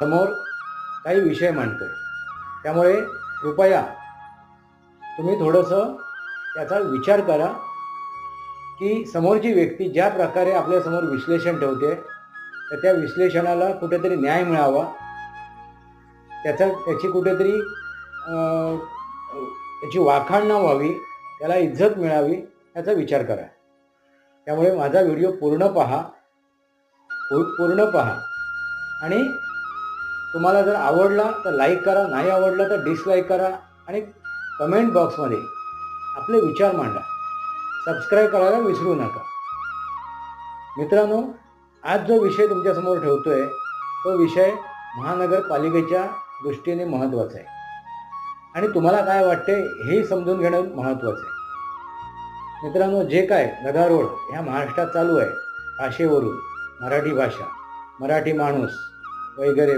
समोर काही विषय मांडतो त्यामुळे कृपया तुम्ही थोडंसं त्याचा विचार करा की समोरची व्यक्ती ज्या प्रकारे आपल्यासमोर विश्लेषण ठेवते तर त्या विश्लेषणाला कुठेतरी न्याय मिळावा. त्याचा त्याची कुठेतरी त्याची त्याची वाखाणना व्हावी त्याला इज्जत मिळावी याचा विचार करा. त्यामुळे माझा व्हिडिओ पूर्ण पहा. पूर्ण पहा. आणि तुम्हाला जर आवडला तर लाईक करा नाही आवडला तर डिसलाईक करा आणि कमेंट बॉक्समध्ये आपले विचार मांडा. सबस्क्राईब करायला विसरू नका. मित्रांनो आज जो विषय तुमच्यासमोर ठेवतोय तो विषय महानगरपालिकेच्या दृष्टीने महत्त्वाचा आहे. आणि तुम्हाला काय वाटते हेही समजून घेणं महत्त्वाचं आहे. मित्रांनो जे काय गदारोळ ह्या महाराष्ट्रात चालू आहे भाषेवरून मराठी भाषा मराठी माणूस वगैरे